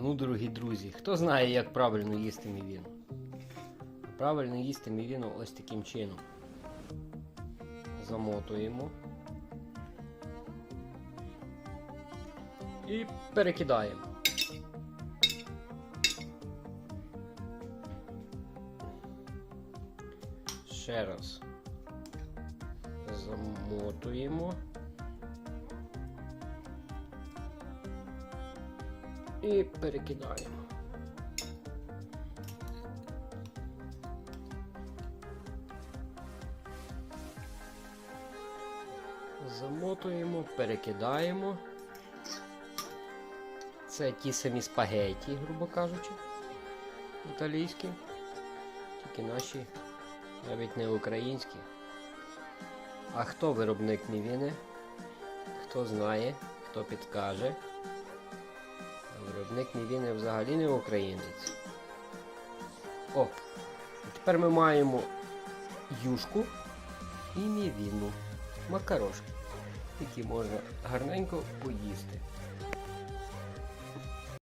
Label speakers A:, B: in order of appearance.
A: Ну, дорогі друзі, хто знає, як правильно їсти мівіну? Правильно їсти мівіну ось таким чином. Замотуємо. І перекидаємо. Ще раз. Замотуємо. І перекидаємо. Замотуємо, перекидаємо. Це ті самі спагеті, грубо кажучи, італійські, тільки наші, навіть не українські. А хто виробник мівіни? Хто знає, хто підкаже. Виробник мівіни взагалі не українець. О, тепер ми маємо юшку і мівіну, макарошки, які можна гарненько поїсти.